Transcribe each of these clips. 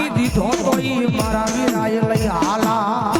મૂકી દીધો તો ઈ મારા વીરાય લઈ હાલા.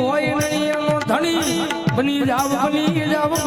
હોય નહીં એનો ધણી બની જાવ બની જાવ.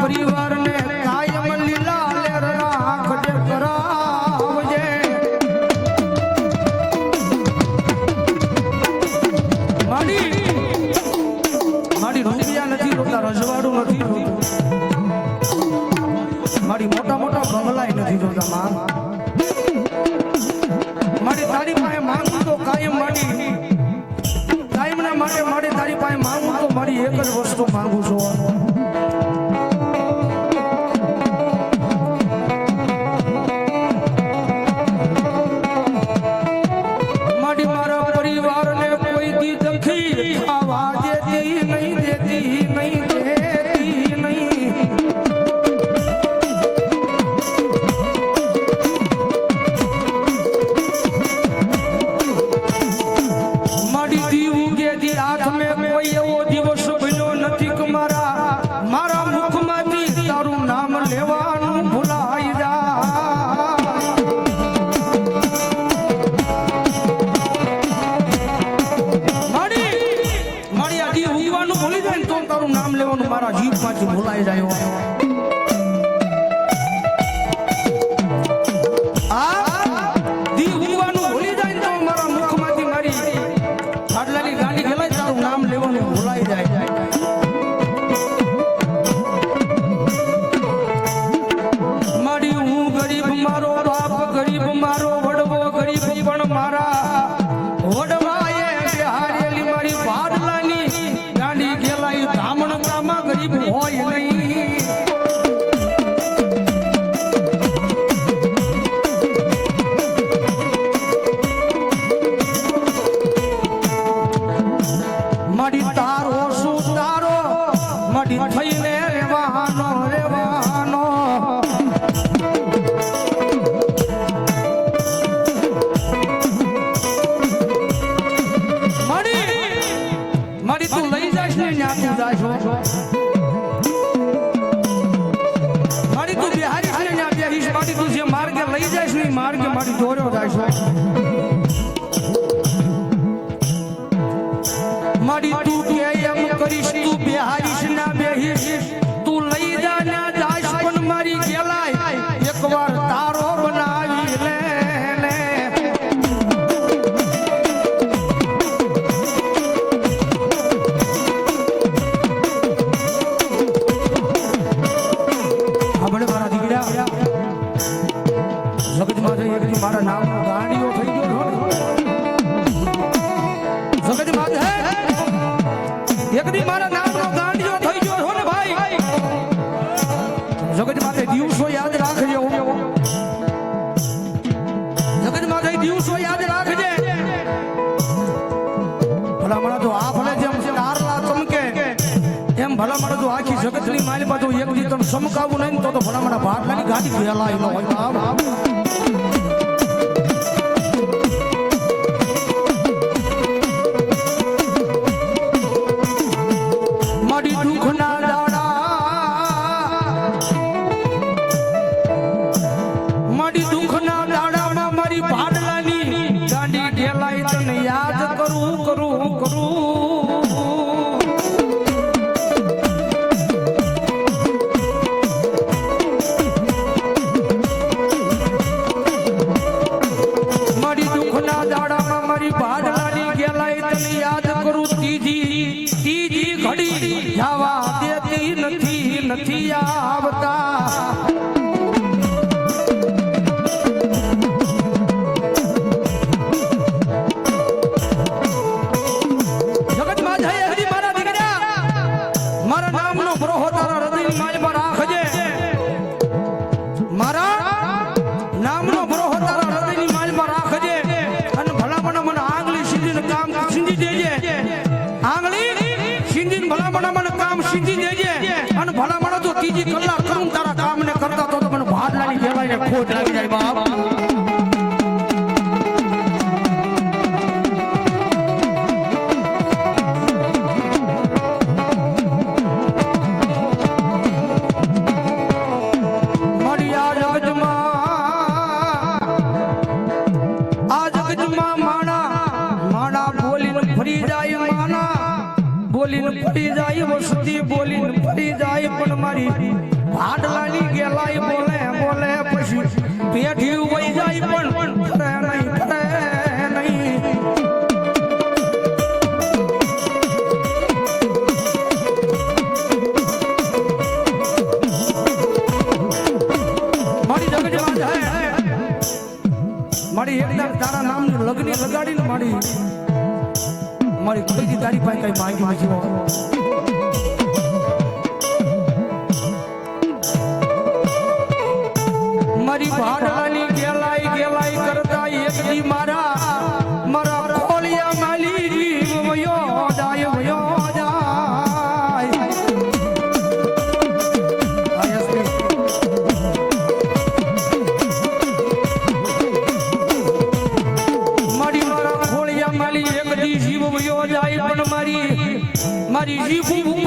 પરિવારને તારા ગાંડીઓ થઈ ગયો છો. ને એક દી મારા નામનો થઈ ગયો છો ને ભાઈ. જગત માથે દિવસો યાદ રાખજો. જગત માથે દિવસો યાદ રાખજે. ભલામણા તો આ ભલે જેમ તારલા ચમકે, એમ ભલામણા જો આખી જગતની માલ બાજુ એક દી તમે સમકાવું નહીં તો ભલામણા ભાટલાની ગાડી ફેલાઈ ન હોય ત્રીજી કલાક કરું તારા કામ ને કરતા તો મને ભાડલાની કહેવાય ને ખોટ લાગી જાય બાપ. બોલી ફરી જાય પણ મારી ભાડલાની ગેલાઈ બોલે બોલે પછી પેઠી ઊભી જાય પણ ફરે નહીં ફરે નહીં. મારી જગજ મારી એકદમ તારા નામની લગાડીને મારી મારી કોઈ તારી પાસે કઈ માંગી માંગી મારી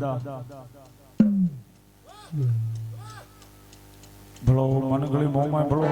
જો દાદા. ભલો મન ગળી મોમાં ભલો